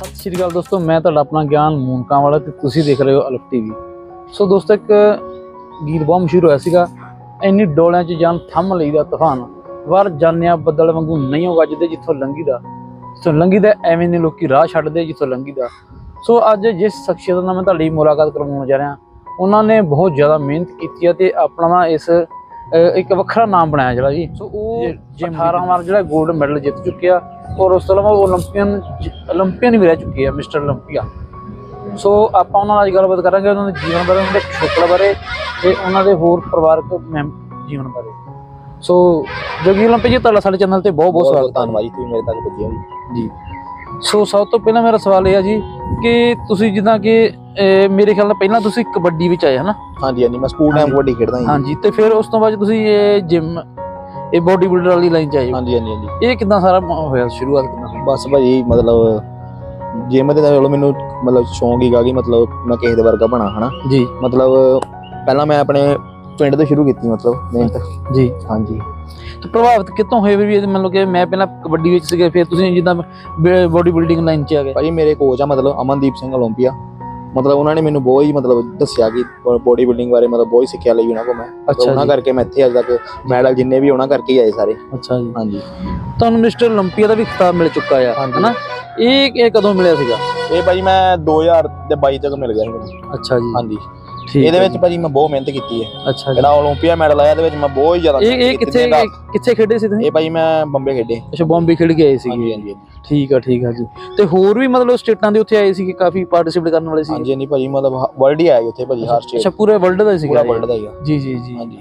ਸਤਿ ਸ਼੍ਰੀ ਅਕਾਲ ਦੋਸਤੋ, ਮੈਂ ਤੁਹਾਡਾ ਆਪਣਾ ਗਿਆਨ ਮੂਨਕਾਂ ਵਾਲਾ ਤੇ ਤੁਸੀਂ ਦੇਖ ਰਹੇ ਹੋ ਅਲਫ ਟੀਵੀ ਸੋ ਦੋਸਤੋ, ਇੱਕ ਗੀਤ ਬਹੁਤ ਮਸ਼ਹੂਰ ਹੋਇਆ ਸੀਗਾ। ਇੰਨੀ ਡੋਲਿਆਂ 'ਚ ਜਾਨ ਥੰਮ ਲਈਦਾ ਤੂਫਾਨ। ਵਾਰ ਜਾਨਿਆ ਬੱਦਲ ਵਾਂਗੂ ਨਹੀਂ ਉਹ ਵੱਜਦੇ ਜਿੱਥੋਂ ਲੰਘੀਦਾ ਜਿੱਥੋਂ ਲੰਘੀਦਾ ਐਵੇਂ ਨੇ ਲੋਕੀ ਰਾਹ ਛੱਡਦੇ ਜਿੱਥੋਂ ਲੰਘੀਦਾ ਸੋ ਅੱਜ ਜਿਸ ਸ਼ਖਸੀਅਤ ਨਾਲ ਮੈਂ ਤੁਹਾਡੀ ਮੁਲਾਕਾਤ ਕਰਵਾਉਣ ਜਾ ਰਿਹਾ, ਉਹਨਾਂ ਨੇ ਬਹੁਤ ਜ਼ਿਆਦਾ ਮਿਹਨਤ ਕੀਤੀ ਹੈ ਤੇ ਆਪਣਾ ਨਾ ਇਸ ਇੱਕ ਵੱਖਰਾ ਨਾਮ ਬਣਾਇਆ ਜਿਹੜਾ ਜੀ। ਸੋ ਉਹ 18 ਵਾਰ ਜਿਹੜਾ 골ਡ ਮੈਡਲ ਜਿੱਤ ਚੁੱਕਿਆ ਔਰ ਉਸ ਤੋਂ ਇਲਾਵਾ ਉਹ 올림픽ੀਅਨ 올림픽ੀਅਨ ਵੀ ਰਹਿ ਚੁੱਕੀ ਹੈ ਮਿਸਟਰ 올림픽ੀਆ ਸੋ ਆਪਾਂ ਉਹਨਾਂ ਨਾਲ ਅੱਜ ਗੱਲਬਾਤ ਕਰਾਂਗੇ ਉਹਨਾਂ ਦੇ ਜੀਵਨ ਬਾਰੇ ਉਹਨਾਂ ਦੇ ਸ਼ੁਕਲ ਬਾਰੇ ਤੇ ਉਹਨਾਂ ਦੇ ਹੋਰ ਪਰਿਵਾਰਕ ਜੀਵਨ ਬਾਰੇ। ਸੋ ਜੋਗੀ 올림픽 ਜੀ ਤੁਹਾਡਾ ਸਾਡੇ ਚੈਨਲ ਤੇ ਬਹੁਤ ਬਹੁਤ ਸਵਾਗਤ। ਧੰਨਵਾਦ ਜੀ ਤੁਸੀਂ ਮੇਰੇ ਤੱਕ ਪੁੱਜੇ ਜੀ। ਸੋ ਸਭ ਤੋਂ ਪਹਿਲਾਂ ਮੇਰਾ ਸਵਾਲ ਇਹ ਆ ਜੀ ਕਿ ਤੁਸੀਂ ਜਿੱਦਾਂ ਕਿ ਮੇਰੇ ਖਿਆਲ ਨਾਲ ਪਹਿਲਾਂ ਤੁਸੀਂ ਕਬੱਡੀ ਵਿੱਚ ਆਏ ਹਨਾ? ਹਾਂਜੀ ਹਾਂਜੀ ਮੈਂ ਸਕੂਲ ਟਾਈਮ ਕਬੱਡੀ ਖੇਡਦਾ ਹਾਂ ਹਾਂਜੀ ਤੇ ਫਿਰ ਉਸ ਤੋਂ ਬਾਅਦ ਤੁਸੀਂ ਇਹ ਜਿਮ ਇਹ ਬੋਡੀ ਬਿਲਡਰ ਵਾਲੀ ਲਾਈਨ ਚ ਆਏ ਹਾਂਜੀ ਹਾਂਜੀ ਹਾਂਜੀ। ਇਹ ਕਿਦਾਂ ਸਾਰਾ ਹੋਇਆ ਸ਼ੁਰੂਆਤ ਕਿਦਾਂ ਬਸ ਭਾਜੀ ਮਤਲਬ ਜਿਮ ਦੇ ਨਾਲ ਮੈਨੂੰ ਮਤਲਬ ਸ਼ੌਂਕ ਹੀ ਗਾਗੀ ਮਤਲਬ ਮੈਂ ਕਿਸੇ ਦੇ ਵਰਗਾ ਬਣਾ ਹਨਾ? ਜੀ। ਮਤਲਬ ਪਹਿਲਾਂ ਮੈਂ ਆਪਣੇ ਪਿੰਡ ਤੋਂ ਸ਼ੁਰੂ ਕੀਤੀ ਮਤਲਬ ਮਿਹਨਤ ਜੀ। ਹਾਂਜੀ। ਤੇ ਪ੍ਰਭਾਵਿਤ ਕਿਤੋਂ ਹੋਏ ਵੀ ਮਤਲਬ ਕਿ ਮੈਂ ਪਹਿਲਾਂ ਕਬੱਡੀ ਵਿੱਚ ਸੀਗਾ ਫਿਰ ਤੁਸੀਂ ਜਿੱਦਾਂ ਬੋਡੀ ਬਿਲਡਿੰਗ ਲਾਈਨ 'ਚ ਆ ਗਏ? ਭਾਜੀ ਮੇਰੇ ਕੋਚ ਆ ਮਤਲਬ ਅਮਨਦੀਪ ਸਿੰਘ ਓਲੰਪੀਆ। ਮਤਲਬ ਉਹਨਾਂ ਨੇ ਮੈਨੂੰ ਬਹੁਤ ਹੀ ਮਤਲਬ ਦੱਸਿਆ ਕਿ ਬੋਡੀ ਬਿਲਡਿੰਗ ਬਾਰੇ ਮਤਲਬ ਬਹੁਤ ਸਿੱਖਿਆ ਲਈ ਉਹਨਾਂ ਕੋਲ ਮੈਂ। ਅੱਛਾ ਉਹਨਾਂ ਕਰਕੇ ਮੈਂ ਇੱਥੇ ਅੱਜ ਤੱਕ ਮੈਡਲ ਜਿੰਨੇ ਵੀ ਉਹਨਾਂ ਕਰਕੇ ਹੀ ਆਏ ਸਾਰੇ। ਅੱਛਾ ਜੀ। ਹਾਂਜੀ। ਤੁਹਾਨੂੰ ਮਿਸਟਰ 올림ਪੀਆ ਦਾ ਵੀ ਖਿਤਾਬ ਮਿਲ ਚੁੱਕਾ ਆ ਹਨਾ? ਇਹ ਕਦੋਂ ਮਿਲਿਆ ਸੀਗਾ? ਇਹ ਭਾਈ ਮੈਂ 2022 ਤੱਕ ਮਿਲ ਗਿਆ ਸੀ ਅੱਛਾ ਜੀ। ਹਾਂਜੀ। ਠੀਕ ਇਹਦੇ ਵਿੱਚ ਭਾਜੀ ਮੈਂ ਬਹੁਤ ਮਿਹਨਤ ਕੀਤੀ ਹੈ। ਅੱਛਾ ਜਿਹੜਾ 올림픽ਆ ਮੈਡਲ ਆਇਆ ਇਹਦੇ ਵਿੱਚ ਮੈਂ ਬਹੁਤ ਹੀ ਜ਼ਿਆਦਾ ਇਹ ਕਿੱਥੇ ਕਿੱਥੇ ਖੇਡੇ ਸੀ ਤੁਸੀਂ? ਇਹ ਭਾਜੀ ਮੈਂ ਬੰਬੇ ਖੇਡੇ। ਅੱਛਾ ਬੰਬੇ ਖੇਡ ਕੇ ਆਏ ਸੀ। ਹਾਂਜੀ ਹਾਂਜੀ ਠੀਕ ਆ ਠੀਕ ਆ ਜੀ। ਤੇ ਹੋਰ ਵੀ ਮਤਲਬ ਸਟੇਟਾਂ ਦੇ ਉੱਥੇ ਆਏ ਸੀ ਕਿ ਕਾਫੀ ਪਾਰਟਿਸਿਪੇਟ ਕਰਨ ਵਾਲੇ ਸੀ ਹਾਂਜੀ ਨਹੀਂ ਭਾਜੀ ਮਤਲਬ ਵਰਲਡ ਹੀ ਆਇਆ ਉੱਥੇ ਭਾਜੀ ਹਰ ਸਟੇਟ ਅੱਛਾ ਪੂਰੇ ਵਰਲਡ ਦਾ ਸੀਗਾ ਪੂਰਾ ਵਰਲਡ ਦਾ ਹੀ ਆ। ਜੀ ਜੀ ਜੀ। ਹਾਂਜੀ।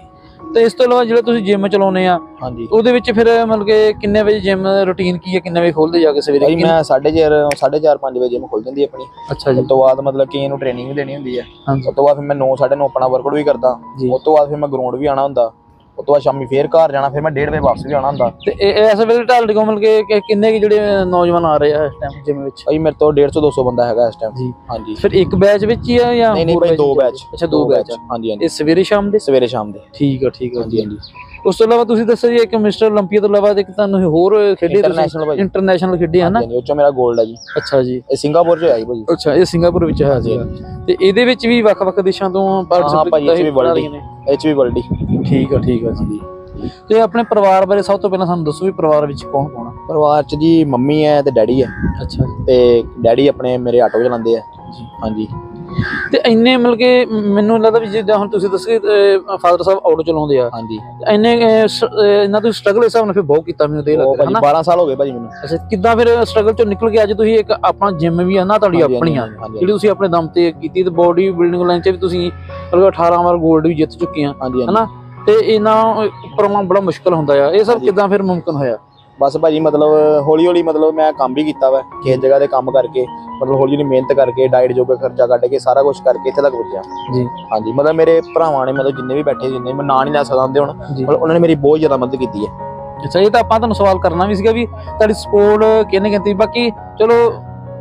ਤੇ ਇਸ ਤੋਂ ਇਲਾਵਾ ਜਿਹੜਾ ਤੁਸੀਂ ਜਿਮ ਚਲਾਉਨੇ ਆ ਹਾਂਜੀ। ਉਹਦੇ ਵਿੱਚ ਫਿਰ ਮਤਲਬ ਕਿ ਕਿੰਨੇ ਵਜੇ ਜਿਮ ਰੁਟੀਨ ਕੀ ਹੈ ਕਿੰਨੇ ਵਜੇ ਖੋਲਦੇ ਜਾ ਕੇ ਸਵੇਰੇ? ਭਾਜੀ ਮੈਂ 4:30 4:30 5 ਵਜੇ ਜਿਮ ਖੁੱਲ ਜਾਂਦੀ ਹੈ ਆਪਣੀ। ਅੱਛਾ ਜੀ। ਉਸ ਤੋਂ ਬਾਅਦ ਮਤਲਬ ਕਿ ਇਹਨੂੰ ਟ੍ਰੇਨਿੰਗ ਵੀ ਦੇਣੀ ਹੁੰਦੀ ਹੈ। ਉਸ ਤੋਂ ਬਾਅਦ ਫਿਰ ਮੈਂ 9 9:30 ਆਪਣਾ ਵਰਕਆਊਟ ਵੀ ਕਰਦਾ। ਉਸ ਤੋਂ ਬਾਅਦ ਫਿਰ ਮੈਂ ਗਰਾਊਂਡ ਵੀ ਆਣਾ ਹੁੰਦਾ। ਉਸ ਤੋਂ ਬਾਅਦ ਸ਼ਾਮੀ ਫੇਰ ਘਰ ਜਾਣਾ ਫਿਰ ਮੈਂ 1:30 ਵਜੇ ਵਾਪਸ ਵੀ ਆਣਾ ਹੁੰਦਾ। ਤੇ ਇਹ ਇਸ ਵੇਲੇ ਢਾਲ ਡਿਗੋ ਮਤਲਬ ਕਿ ਕਿ ਕਿੰਨੇ ਕੁ ਜਿਹੜੇ ਨੌਜਵਾਨ ਆ ਰਹੇ ਆ ਇਸ ਟਾਈਮ ਜਿਮ ਵਿੱਚ? ਭਾਜੀ ਮੇਰੇ ਤੋਂ 150 200 ਬੰਦਾ ਹੈਗਾ ਇਸ ਟਾਈਮ ਜੀ। ਹਾਂਜੀ। ਫਿਰ ਇੱਕ ਬੈਚ ਵਿੱਚ ਹੀ ਆ ਜਾਂ ਨਹੀਂ ਨਹੀਂ ਹੋਰ ਭਾਈ ਦੋ ਵਿੱਚ? ਬੈਚ ਅੱਛਾ ਦੋ ਬੈਚ ਹਾਂਜੀ ਹਾਂਜੀ। ਇਹ ਸਵੇਰੇ ਸ਼ਾਮ ਦੇ? ਸਵੇਰੇ ਸ਼ਾਮ ਦੇ। ਠੀਕ ਆ ਠੀਕ ਆ ਹਾਂਜੀ ਹਾਂਜੀ। ਉਸ ਤੋਂ ਇਲਾਵਾ ਤੁਸੀਂ ਦੱਸੋ ਜੀ ਇੱਕ ਮਿਸਟਰ 올림픽ਆ ਤੋਂ ਇਲਾਵਾ ਇੱਕ ਤੁਹਾਨੂੰ ਹੋਰ ਖੇਡੀ ਇੰਟਰਨੈਸ਼ਨਲ ਭਾਜੀ। ਇੰਟਰਨੈਸ਼ਨਲ ਖੇਡੀ ਹੈ ਉਹ ਚ ਮੇਰਾ 골ਡ ਹੈ ਜੀ। ਅੱਛਾ ਜੀ। ਇਹ ਸਿੰਗਾਪੁਰ ਚ ਹੋਇਆ ਜੀ ਅੱਛਾ ਇਹ ਸਿੰਗਾਪੁਰ ਵਿੱਚ ਹੋਇਆ ਸੀ ਤੇ ਇਹਦੇ ਵਿੱਚ ਵੀ ਵੱਖ-ਵੱਖ ਦੇਸ਼ਾਂ ਤੋਂ ਪਾਰਟਿਸਪੇਟ ਕੀਤਾ ਹੈ ਭਾਜੀ ਐਚ ਵੀ ਵਰਲਡੀ ਠੀਕ ਹੈ ਠੀਕ ਹੈ ਜੀ। ਤੇ ਆਪਣੇ ਪਰਿਵਾਰ ਬਾਰੇ ਸਭ ਤੋਂ ਪਹਿਲਾਂ ਸਾਨੂੰ ਦੱਸੋ ਵੀ ਪਰਿਵਾਰ ਵਿੱਚ ਕੌਣ ਕੌਣ ਹੈ ਪਰਿਵਾਰ ਚ ਜੀ ਮੰਮੀ ਹੈ ਤੇ ਡੈਡੀ ਹੈ। ਅੱਛਾ ਤੇ ਡੈਡੀ ਆਪਣੇ ਮੇਰੇ ਆਟੋ ਚਲਾਉਂਦੇ ਆ। ਹਾਂਜੀ। ਤੇ ਇੰਨੇ ਮਤਲਬ ਕਿ ਮੈਨੂੰ ਲੱਗਦਾ ਵੀ ਜਿੱਦਾਂ ਹੁਣ ਤੁਸੀਂ ਦੱਸੋ ਫਾਦਰ ਸਾਹਿਬ ਆਟੋ ਚਲਾਉਂਦੇ ਆ। ਹਾਂਜੀ। ਇੰਨੇ ਇਹਨਾਂ ਤੋਂ ਸਟਰਗਲ ਹਿਸਾਬ ਨਾਲ ਫਿਰ ਬਹੁਤ ਕੀਤਾ ਮੈਨੂੰ ਤੇ ਲੱਗਦਾ ਭਾਜੀ ਹਨਾ? 12 ਸਾਲ ਹੋ ਗਏ ਭਾਜੀ ਮੈਨੂੰ। ਅੱਛਾ ਕਿੱਦਾਂ ਫਿਰ ਸਟਰਗਲ ਚੋਂ ਨਿਕਲ ਕੇ ਅੱਜ ਤੁਸੀਂ ਇੱਕ ਆਪਣਾ ਜਿਮ ਵੀ ਆ ਨਾ ਤੁਹਾਡੀ ਆਪਣੀ ਆ। ਜਿਹੜੀ ਤੁਸੀਂ ਆਪਣੇ ਦਮ ਤੇ ਕੀਤੀ ਤੇ ਬੋਡੀ ਬਿਲਡਿੰਗ ਲਾਈਨ 'ਚ ਵੀ ਤੁਸੀਂ ਮਤਲਬ 18 ਵਾਰ 골ਡ ਵੀ ਜਿੱਤ ਚੁੱਕੇ ਆ ਹਨਾ? ਤੇ ਇਹਨਾਂ ਆਉਣਾ ਬੜਾ ਮੁਸ਼ਕਲ ਹੁੰਦਾ ਆ। ਇਹ ਸਭ। ਕਿੱਦਾਂ ਫਿਰ ਮੁਮਕਨ ਹੋਇਆ? ਬਸ ਭਾਜੀ ਮਤਲਬ ਹੌਲੀ ਹੌਲੀ ਮਤਲਬ ਮੈਂ ਕੰਮ ਵੀ ਕੀਤਾ ਵਾ ਕਿਸੇ ਜਗ੍ਹਾ ਤੇ ਕੰਮ ਕਰਕੇ ਮਤਲਬ ਹੌਲੀ ਹੌਲੀ ਮਿਹਨਤ ਕਰਕੇ ਡਾਈਟ ਜੋਗਾ ਖਰਚਾ ਕੱਢ ਕੇ ਸਾਰਾ ਕੁਝ ਕਰਕੇ ਇੱਥੇ ਤੱਕ ਪਹੁੰਚਿਆ ਜੀ। ਹਾਂਜੀ ਮਤਲਬ ਮੇਰੇ ਭਰਾਵਾਂ ਨੇ ਮਤਲਬ ਜਿੰਨੇ ਵੀ ਬੈਠੇ ਜਿੰਨੇ ਮੈਂ ਨਾਂ ਨਹੀਂ ਲੈ ਸਕਦਾ ਹੁੰਦੇ ਹੁਣ ਮਤਲਬ ਉਹਨਾਂ ਨੇ ਮੇਰੀ ਬਹੁਤ ਜ਼ਿਆਦਾ ਮਦਦ ਕੀਤੀ ਹੈ। ਅੱਛਾ ਇਹ ਤਾਂ ਆਪਾਂ ਤੁਹਾਨੂੰ ਸਵਾਲ ਕਰਨਾ ਵੀ ਸੀਗਾ ਵੀ ਤੁਹਾਡੀ ਸਪੋਰਟ ਕਿਹਨੇ ਕੀਤੀ? ਬਾਕੀ ਚਲੋ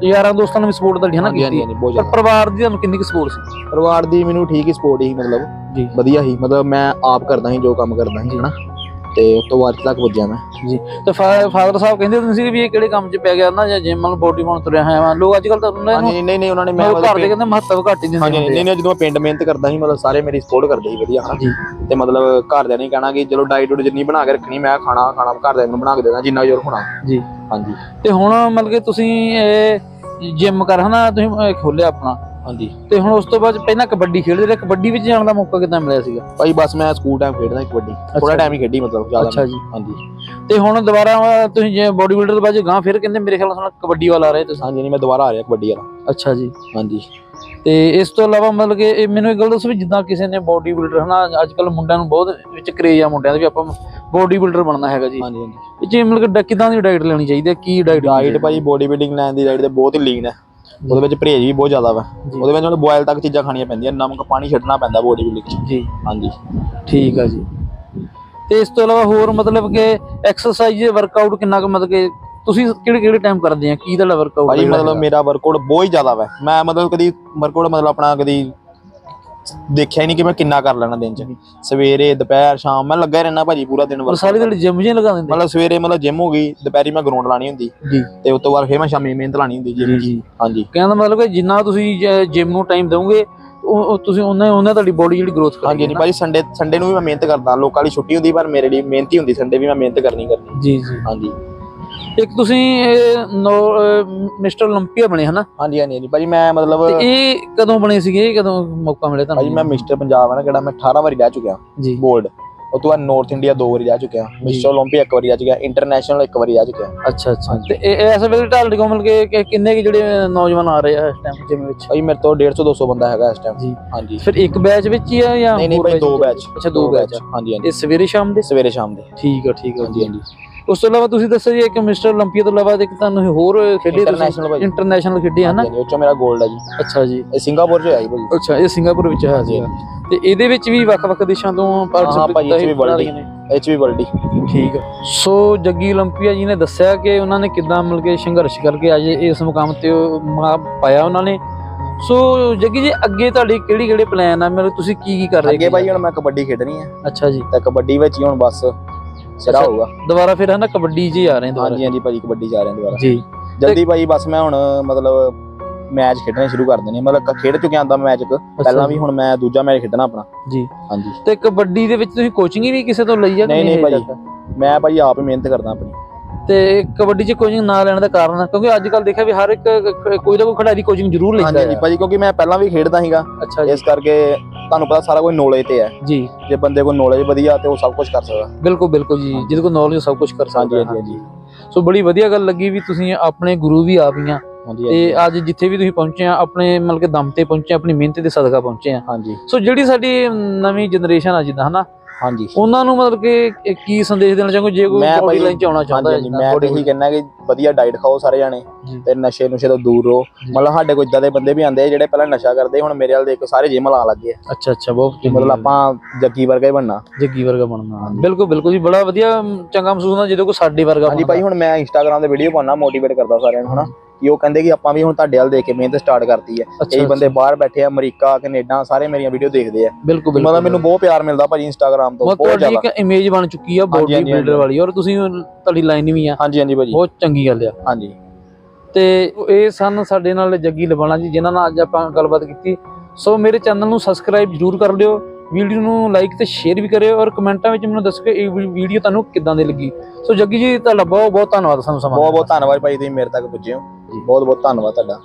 ਯਾਰਾਂ ਦੋਸਤਾਂ ਨੇ ਵੀ ਸਪੋਰਟ ਤੁਹਾਡੀ ਹਨਾ ਕੀਤੀ। ਪਰ ਪਰਿਵਾਰ ਦੀ ਤੁਹਾਨੂੰ ਕਿੰਨੀ ਕੁ ਸਪੋਰਟ ਸੀ? ਪਰਿਵਾਰ ਦੀ ਮੈਨੂੰ ਠੀਕ ਹੀ ਸਪੋਰਟ ਹੀ ਮਤਲਬ। ਜੀ। ਵਧੀਆ ਹੀ ਮਤਲਬ ਮੈਂ ਆਪ ਕਰਦਾ ਸੀ ਜੋ ਕੰਮ ਕਰਦਾ ਸੀ ਹਨਾ। ਤੇ ਉਸ ਤੋਂ ਬਾਅਦ ਤੱਕ ਪੁੱਜਿਆ ਮੈਂ। ਜੀ ਤੇ ਫਾਦਰ ਸਾਹਿਬ ਕਹਿੰਦੇ ਹੁੰਦੇ ਸੀ ਵੀ ਇਹ ਕਿਹੜੇ ਕੰਮ 'ਚ ਪੈ ਗਿਆ ਨਾ ਜਾਂ ਜਿਮ ਨੂੰ ਬੋਡੀ ਬਣਾਉਣ ਤੁਰਿਆ ਹੋਇਆ ਵਾ। ਲੋਕ ਅੱਜ ਕੱਲ ਤਾਂ ਉਹਨਾਂ ਨੂੰ ਨਹੀਂ ਨਹੀਂ ਉਹਨਾਂ ਨੇ ਮੈਂ ਘਰ ਦੇ ਕਹਿੰਦੇ ਮਹੱਤਵ ਘੱਟ ਹੀ ਦਿੰਦੇ ਨਹੀਂ ਨਹੀਂ ਜਦੋਂ ਮੈਂ ਪਿੰਡ ਮਿਹਨਤ ਕਰਦਾ ਸੀ ਮਤਲਬ ਸਾਰੇ ਮੇਰੀ ਸਪੋਰਟ ਕਰਦੇ ਸੀ ਵਧੀਆ ਜੀ। ਤੇ ਮਤਲਬ ਘਰਦਿਆਂ ਨੇ ਕਹਿਣਾ ਕਿ ਚਲੋ ਡਾਈਟ ਡੂਟ ਜਿੰਨੀ ਬਣਾ ਕੇ ਰੱਖਣੀ ਮੈਂ ਖਾਣਾ ਖਾਣਾ ਘਰਦਿਆਂ ਨੂੰ ਬਣਾ ਕੇ ਦੇਣਾ ਜਿੰਨਾ ਜ਼ੋਰ ਹੋਣਾ। ਜੀ। ਹਾਂਜੀ। ਤੇ ਹੁਣ ਮਤਲਬ ਕਿ ਤੁਸੀਂ ਇਹ ਜਿਮ ਕਰ ਹਨਾ ਤੁਸੀਂ ਖੋਲਿਆ ਆਪਣਾ। ਹਾਂਜੀ। ਤੇ ਹੁਣ ਉਸ ਤੋਂ ਬਾਅਦ ਪਹਿਲਾਂ ਕਬੱਡੀ ਖੇਡਦੇ ਰਹੇ। ਕਬੱਡੀ ਵਿੱਚ ਜਾਣ ਦਾ ਮੌਕਾ ਕਿੱਦਾਂ ਮਿਲਿਆ ਸੀਗਾ? ਭਾਈ ਬਸ ਮੈਂ ਸਕੂਲ ਟਾਈਮ ਖੇਡਦਾ ਸੀ ਕਬੱਡੀ। ਥੋੜਾ ਟਾਈਮ ਹੀ ਖੇਡੀ ਮਤਲਬ ਜ਼ਿਆਦਾ ਅੱਛਾ। ਜੀ। ਹਾਂਜੀ। ਤੇ ਹੁਣ ਦੁਬਾਰਾ ਤੁਸੀਂ ਜੇ ਬੋਡੀ ਬਿਲਡਰ ਬਾਅਦ ਗਾਂ ਫਿਰ ਕਹਿੰਦੇ ਮੇਰੇ ਖਿਆਲ ਨਾਲ ਕਬੱਡੀ ਵਾਲਾ ਆ ਰਹੇ ਤੁਸੀਂ। ਹਾਂਜੀ ਨਹੀਂ ਮੈਂ ਦੁਬਾਰਾ ਆ ਰਿਹਾ ਕਬੱਡੀ ਵਾਲਾ। ਅੱਛਾ ਜੀ। ਹਾਂਜੀ। ਤੇ ਇਸ ਤੋਂ ਇਲਾਵਾ ਮਤਲਬ ਕਿ ਇਹ ਮੈਨੂੰ ਇੱਕ ਗੱਲ ਦੱਸੋ ਵੀ ਜਿੱਦਾਂ ਕਿਸੇ ਨੇ ਬੋਡੀ ਬਿਲਡਰ ਹਨਾ ਅੱਜ ਕੱਲ ਮੁੰਡਿਆਂ ਨੂੰ ਬਹੁਤ ਵਿੱਚ ਕਰੇਜ ਆ ਮੁੰਡਿਆਂ ਦਾ ਵੀ ਆਪਾਂ ਬੋਡੀ ਬਿਲਡਰ ਬਣਨਾ ਹੈਗਾ ਜੀ। ਹਾਂਜੀ ਹਾਂਜੀ। ਇਹ ਜੀ ਮਤਲਬ ਕਿੱਦਾਂ ਦੀ ਡਾਈਟ ਲੈਣੀ ਚਾਹੀਦੀ ਹੈ? ਕੀ ਡਾਈਟ ਡਾਈਟ ਭਾਈ ਬੋਡੀ ਬਿਲਡਿੰਗ ਲੈਣ ਦੀ ਡਾਈਟ ਤੇ ਬਹੁਤ ਹੀ ਲੀਨ ਹੈ। ਉਹਦੇ ਵਿੱਚ ਪਰਹੇਜ ਵੀ ਬਹੁਤ ਜ਼ਿਆਦਾ ਵਾ। ਉਹਦੇ ਵਿੱਚ ਉਹਨੂੰ ਬੋਇਲ ਤੱਕ ਚੀਜ਼ਾਂ ਖਾਣੀਆਂ ਪੈਂਦੀਆਂ ਨਮਕ ਪਾਣੀ ਛੱਡਣਾ ਪੈਂਦਾ ਬੋਡੀ ਬਿਲਡਿੰਗ 'ਚ। ਜੀ। ਹਾਂਜੀ। ਠੀਕ ਆ ਜੀ। ਤੇ ਇਸ ਤੋਂ ਇਲਾਵਾ ਹੋਰ ਮਤਲਬ ਕਿ ਐਕਸਰਸਾਈਜ਼ ਵਰਕਆਊਟ ਕਿੰਨਾ ਕੁ ਮਤਲਬ ਕਿ ਤੁਸੀਂ ਕਿਹੜੇ ਕਿਹੜੇ ਟਾਈਮ ਕਰਦੇ ਆ? ਕੀ ਤੁਹਾਡਾ ਵਰਕਆਊਟ ਭਾਈ ਮਤਲਬ ਮੇਰਾ ਵਰਕਆਊਟ ਬਹੁਤ ਹੀ ਜ਼ਿਆਦਾ ਵਾ। ਮੈਂ ਮਤਲਬ ਕਦੀ ਵਰਕਆਊਟ ਮਤਲਬ ਆਪਣਾ ਕਦੀ ਦੇਖਿਆ ਹੀ ਨਹੀਂ ਕਿ ਮੈਂ ਕਿੰਨਾ ਕਰ ਲੈਣਾ ਦਿਨ ਚ। ਸਵੇਰੇ ਦੁਪਹਿਰ ਸ਼ਾਮ ਮੈਂ ਲੱਗਾ ਰਹਿਣਾ ਭਾਜੀ ਪੂਰਾ ਦਿਨ workout ਸਾਰੀ ਦਿਹਾੜੀ ਜਿਮ ਜੇ ਲਗਾ ਦਿੰਦੇ? ਮਤਲਬ ਸਵੇਰੇ ਮਤਲਬ ਜਿਮ ਹੋ ਗਈ ਦੁਪਹਿਰੀ ਮੈਂ ਗਰਾਊਂਡ ਲਾਣੀ ਹੁੰਦੀ। ਜੀ। ਤੇ ਉਸ ਤੋਂ ਬਾਅਦ ਫੇਰ ਮੈਂ ਸ਼ਾਮੀ ਮਿਹਨਤ ਲਾਣੀ ਹੁੰਦੀ ਜਿਮ ਜੀ ਹਾਂਜੀ। ਕਹਿਣ ਦਾ ਮਤਲਬ ਕਿ ਜਿੰਨਾ ਤੁਸੀਂ ਜਿਮ ਨੂੰ ਟਾਈਮ ਦਿਓਗੇ ਉਹ ਤੁਸੀਂ ਉਹਨਾਂ ਉਹਨਾਂ ਤੁਹਾਡੀ ਬੋਡੀ ਜਿਹੜੀ ਗਰੋਥ ਹਾਂਜੀ ਕਰੇਗੀ ਹਾਂਜੀ ਭਾਜੀ ਸੰਡੇ ਸੰਡੇ ਨੂੰ ਵੀ ਮੈਂ ਮਿਹਨਤ ਕਰਦਾ। ਲੋਕਾਂ ਦੀ ਛੁੱਟੀ ਹੁੰਦੀ ਪਰ ਮੇਰੇ ਲਈ ਮਿਹਨਤੀ ਹੁੰਦੀ। ਸੰਡੇ ਵੀ ਮੈਂ ਮਿਹਨਤ ਕਰਨੀ ਕਰਨੀ। ਜੀ ਜੀ। ਹਾਂਜੀ। ਇੱਕ ਤੁਸੀਂ ਮਿਸਟਰ 올림픽ਆ ਬਣੇ ਹਨਾ? ਹਾਂਜੀ ਹਾਂਜੀ ਭਾਜੀ ਮੈਂ ਮਤਲਬ ਇਹ ਕਦੋਂ ਬਣੇ ਸੀਗੇ? ਇਹ ਕਦੋਂ ਮੌਕਾ ਮਿਲਿਆ ਤੁਹਾਨੂੰ? ਭਾਜੀ ਮੈਂ ਮਿਸਟਰ ਪੰਜਾਬ ਹਨਾ ਕਿਹੜਾ ਮੈਂ 18 ਵਾਰੀ ਰਹਿ ਚੁੱਕਿਆ। ਜੀ। ਬੋਲਡ ਉਹ ਤੋਂ ਬਾਅਦ ਨਾਰਥ ਇੰਡੀਆ ਦੋ ਵਾਰੀ ਜਾ ਚੁੱਕਿਆ। ਮਿਸਟਰ 올림픽 ਇੱਕ ਵਾਰੀ ਜਾ ਚੁੱਕਿਆ। ਇੰਟਰਨੈਸ਼ਨਲ ਇੱਕ ਵਾਰੀ ਜਾ ਚੁੱਕਿਆ। ਅੱਛਾ ਅੱਛਾ। ਤੇ ਇਸ ਵੇਲੇ ਢਾਲ ਕੋਮਲ ਕੇ ਕਿੰਨੇ ਕਿ ਜਿਹੜੇ ਨੌਜਵਾਨ ਆ ਰਹੇ ਆ ਇਸ ਟਾਈਮ ਜਿਮ ਵਿੱਚ? ਭਾਈ ਮੇਰੇ ਤੋਂ 150 200 ਬੰਦਾ ਹੈਗਾ ਇਸ ਟਾਈਮ ਹਾਂਜੀ। ਫਿਰ ਇੱਕ ਬੈਚ ਵਿੱਚ ਹੀ ਆ ਜਾਂ ਨਹੀਂ ਨਹੀਂ ਦੋ ਬੈਚ ਅੱਛਾ ਦੋ ਬੈਚ ਹਾਂਜੀ ਹਾਂਜੀ। ਇਹ ਸਵੇਰੇ ਸ਼ਾਮ ਦੇ? ਸਵੇਰੇ ਸ਼ਾਮ ਦੇ। ਠੀਕ ਆ ਠੀਕ ਆ। ਹਾਂਜੀ ਹਾਂਜੀ। ਉਸ ਤੋਂ ਇਲਾਵਾ ਤੁਸੀਂ ਦੱਸੋ ਜੀ ਇੱਕ ਮਿਸਟਰ 올림픽ਆ ਤੋਂ ਇਲਾਵਾ ਇੱਕ ਤੁਹਾਨੂੰ ਹੋਰ ਖੇਡੀ ਇੰਟਰਨੈਸ਼ਨਲ ਭਾਈ ਇੰਟਰਨੈਸ਼ਨਲ ਖੇਡੀ ਹੈ ਨਾ? ਉਹ ਚੋਂ ਮੇਰਾ 골ਡ ਹੈ ਜੀ। ਅੱਛਾ ਜੀ। ਇਹ ਸਿੰਗਾਪੁਰ ਚ ਆਈ ਭਾਈ ਅੱਛਾ ਇਹ ਸਿੰਗਾਪੁਰ ਵਿੱਚ ਹੈ ਜੀ ਤੇ ਇਹਦੇ ਵਿੱਚ ਵੀ ਵੱਖ-ਵੱਖ ਦੇਸ਼ਾਂ ਤੋਂ ਪਾਰਟਿਸਪੇਟ ਕੀਤਾ ਹੈ ਭਾਈ ਇਹ ਚ ਵੀ ਠੀਕ ਸੋ ਜੱਗੀ 올림픽ਆ ਜੀ ਨੇ ਦੱਸਿਆ ਕਿ ਉਹਨਾਂ ਨੇ ਕਿੱਦਾਂ ਮਿਲ ਕੇ ਸੰਘਰਸ਼ ਕਰਕੇ ਅੱਜ ਇਸ ਮੁਕਾਮ ਤੇ ਪਾਇਆ ਉਹਨਾਂ ਨੇ। ਸੋ ਜੱਗੀ ਜੀ ਅੱਗੇ ਤੁਹਾਡੀ ਕਿਹੜੀ ਕਿਹੜੇ ਪਲਾਨ ਆ? ਮੇਰੇ ਤੁਸੀਂ ਕੀ ਕੀ ਕਰ ਰਹੇ ਅੱਗੇ ਭਾਈ ਹੁਣ ਮੈਂ ਕਬੱਡੀ ਖੇਡਣੀ ਆ ਅੱਛਾ ਜੀ। ਤਾਂ ਕਬੱਡੀ ਵਿੱਚ ਹੀ ਹੁਣ ਬਸ। ਸਿਰਾ। ਹੋਊਗਾ। ਦੁਬਾਰਾ ਫਿਰ ਹਨਾ ਕਬੱਡੀ 'ਚ ਹੀ ਆ ਰਹੇ ਦੁਬਾਰਾ। ਹਾਂਜੀ ਹਾਂਜੀ ਭਾਜੀ ਕਬੱਡੀ ਜਾ ਰਹੇ ਦੁਬਾਰਾ। ਜੀ। ਜਲਦੀ ਭਾਈ ਬਸ ਮੈਂ ਹੁਣ ਮਤਲਬ ਮੈਚ ਖੇਡਣੇ ਸ਼ੁਰੂ ਕਰ ਦੇਣੇ ਮਤਲਬ ਖੇਡ ਚੁੱਕਿਆ ਆਂਦਾ ਮੈਚ ਪਹਿਲਾਂ ਵੀ ਹੁਣ ਮੈਂ ਦੂਜਾ ਮੈਚ ਖੇਡਣਾ ਆਪਣਾ। ਜੀ। ਹਾਂਜੀ। ਤੇ ਕਬੱਡੀ ਦੇ ਵਿੱਚ ਤੁਸੀਂ ਕੋਚਿੰਗ ਵੀ ਕਿਸੇ ਤੋਂ ਲਈ ਆ ਨਹੀਂ, ਨਹੀਂ ਹਜੇ ਭਾਜੀ। ਮੈਂ ਭਾਈ ਆਪ ਹੀ ਮਿਹਨਤ ਕਰਦਾ ਆਪਣੀ। ਤੇ ਕਬੱਡੀ 'ਚ ਕੋਚਿੰਗ ਨਾ ਲੈਣ ਦਾ ਕਾਰਨ ਕਿਉਂਕਿ ਅੱਜ ਕੱਲ ਦੇਖਿਆ ਵੀ ਹਰ ਇੱਕ ਕੋਈ ਨਾ ਕੋਈ ਖਿਡਾਰੀ ਕੋਚਿੰਗ ਜ਼ਰੂਰ ਹਾਂਜੀ ਲੈਂਦਾ ਹਾਂਜੀ। ਹੈ। ਭਾਜੀ ਕਿਉਂਕਿ ਮੈਂ ਪਹਿਲਾਂ ਵੀ ਖੇਡਦਾ ਸੀਗਾ। ਇਸ ਕਰਕੇ ਤੁਹਾਨੂੰ ਪਤਾ ਸਾਰਾ ਕੁਝ ਨੌਲੇਜ ਤੇ ਹੈ। ਜੀ। ਜੇ ਬੰਦੇ ਕੋਲ ਨੌਲੇਜ ਵਧੀਆ ਤੇ ਉਹ ਸਭ ਕੁਝ ਕਰ ਸਕਦਾ। ਬਿਲਕੁਲ ਬਿਲਕੁਲ ਜੀ। ਜਿਹਦੇ ਕੋਲ ਨੌਲੇਜ ਸਭ ਕੁਝ ਕਰ ਸਕਦਾ। ਹਾਂਜੀ ਹਾਂਜੀ। ਸੋ ਬੜੀ ਵਧੀਆ ਗੱਲ ਲੱਗੀ ਵੀ ਤੁਸੀਂ ਆਪਣੇ ਗੁਰੂ ਵੀ ਆਪ ਹੀ ਆ ਤੇ ਅੱਜ ਜਿੱਥੇ ਵੀ ਤੁਸੀਂ ਪਹੁੰਚੇ ਆ ਆਪਣੇ ਮਤਲਬ ਕਿ ਦਮ ਤੇ ਪਹੁੰਚੇ ਆਪਣੀ ਮਿਹਨਤ ਦੇ ਸਦਕਾ ਪਹੁੰਚੇ ਆ। ਹਾਂਜੀ। ਸੋ ਜਿਹੜੀ ਸਾਡੀ ਨਵੀਂ ਜਨਰੇਸ਼ਨ ਆ ਜਿੱਦਾਂ ਹਨਾ? ਹਾਂਜੀ। ਉਹਨਾਂ ਨੂੰ ਮਤਲਬ ਕਿ ਕੀ ਸੰਦੇਸ਼ ਦੇਣਾ ਚਾਹੋਗੇ? ਜੇ ਕੋਈ ਬੋਡੀ ਲਾਈਨ ਚ ਆਉਣਾ ਚਾਹੁੰਦਾ ਹੈ ਮੈਂ ਤਾਂ ਇਹੀ ਕਹਿੰਦਾ ਕਿ ਵਧੀਆ ਡਾਈਟ ਖਾਓ ਸਾਰੇ ਜਾਣੇ। ਤੇ ਨਸ਼ੇ ਨੁਸ਼ੇ ਤੋਂ ਦੂਰ ਰਹੋ। ਮਤਲਬ ਸਾਡੇ ਕੋਲ ਇਦਾਂ ਦੇ ਬੰਦੇ ਵੀ ਆਂਦੇ ਆ ਜਿਹੜੇ ਪਹਿਲਾਂ ਨਸ਼ਾ ਕਰਦੇ ਹੁਣ ਮੇਰੇ ਵਾਲ ਦੇਖੋ ਸਾਰੇ ਜਿਮ ਲਾਉਣ ਲੱਗੇ ਆ। ਅੱਛਾ ਅੱਛਾ ਬਹੁਤ ਮਤਲਬ। ਆਪਾਂ ਜੱਗੀ ਵਰਗਾ ਹੀ ਬਣਨਾ। ਜੱਗੀ ਵਰਗਾ ਬਣਨਾ। ਬਿਲਕੁਲ ਬਿਲਕੁਲ ਜੀ ਬੜਾ ਵਧੀਆ ਚੰਗਾ ਮਹਿਸੂਸ ਹੁੰਦਾ ਜਦੋਂ ਕੋਈ ਸਾਡੇ ਵਰਗਾ ਹਾਂਜੀ। ਭਾਈ ਹੁਣ ਮੈਂ ਇੰਸਟਾਗ੍ਰam ਤੇ ਵੀਡੀਓ ਪਾਉਣਾ ਮੋਟੀਵੇਟ ਕਰਦਾ ਸਾਰਿਆਂ ਨੂੰ ਹਨਾ? ਕਿ ਉਹ ਕਹਿੰਦੇ ਕਿ ਆਪਾਂ ਵੀ ਹੁਣ ਤੁਹਾਡੇ ਵੱਲ ਦੇਖ ਕੇ ਮਿਹਨਤ ਸਟਾਰਟ ਕਰਤੀ ਹੈ। ਕਈ ਬੰਦੇ ਬਾਹਰ ਬੈਠੇ ਆ ਅਮਰੀਕਾ ਕੈਨੇਡਾ ਸਾਰੇ ਮੇਰੀਆਂ ਵੀਡੀਓ ਦੇਖਦੇ ਆ। ਬਿਲਕੁਲ ਬਿਲਕੁਲ। ਮਤਲਬ ਮੈਨੂੰ ਬਹੁਤ ਪਿਆਰ ਮਿਲਦਾ ਭਾਜੀ ਇੰਸਟਾਗ੍ਰam ਤੋਂ ਬਹੁਤ ਜ਼ਿਆਦਾ। ਇੱਕ ਇਮੇਜ ਬਣ ਚੁੱਕੀ ਆ ਬੋਡੀ ਬਿਲਡਰ। ਵਾਲੀ ਔਰ ਤੁਸੀਂ ਤੁਹਾਡੀ ਲਾਈਨ ਵੀ ਆ। ਹਾਂਜੀ ਹਾਂਜੀ ਭਾਜੀ। ਬਹੁਤ ਚੰਗੀ ਗੱਲ ਆ। ਹਾਂਜੀ। ਤੇ ਇਹ ਸਨ ਸਾਡੇ ਨਾਲ ਜੱਗੀ ਲਵਾਣਾ ਜੀ ਜਿਨ੍ਹਾਂ ਨਾਲ ਅੱਜ ਆਪਾਂ ਗੱਲਬਾਤ ਕੀਤੀ। ਸੋ ਮੇਰੇ ਚੈਨਲ ਨੂੰ ਸਬਸਕ੍ਰਾਈਬ ਜਰੂਰ ਕਰ ਲਿਓ। ਵੀਡੀਓ ਨੂੰ ਲਾਈਕ ਤੇ ਸ਼ੇਅਰ ਵੀ ਕਰਿਓ ਔਰ ਕਮੈਂਟਾਂ ਵਿੱਚ ਮੈਨੂੰ ਦੱਸੋ ਕਿ ਇਹ ਵੀਡੀਓ ਤੁਹਾਨੂੰ ਕਿੱਦਾਂ ਦੀ ਲੱਗੀ। ਸੋ ਜੱਗੀ ਜੀ ਤੁਹਾਡਾ ਬਹੁਤ ਬਹੁਤ ਧੰਨਵਾਦ ਸਾਨੂੰ ਸਮਾਂ ਬਹੁਤ ਬਹੁਤ ਧੰਨਵਾਦ ਭਾਈ ਤੁਸੀਂ ਮੇਰੇ ਤੱਕ ਪੁੱਜੇ ਹੋ। ਬਹੁਤ ਬਹੁਤ ਧੰਨਵਾਦ ਤੁਹਾਡਾ।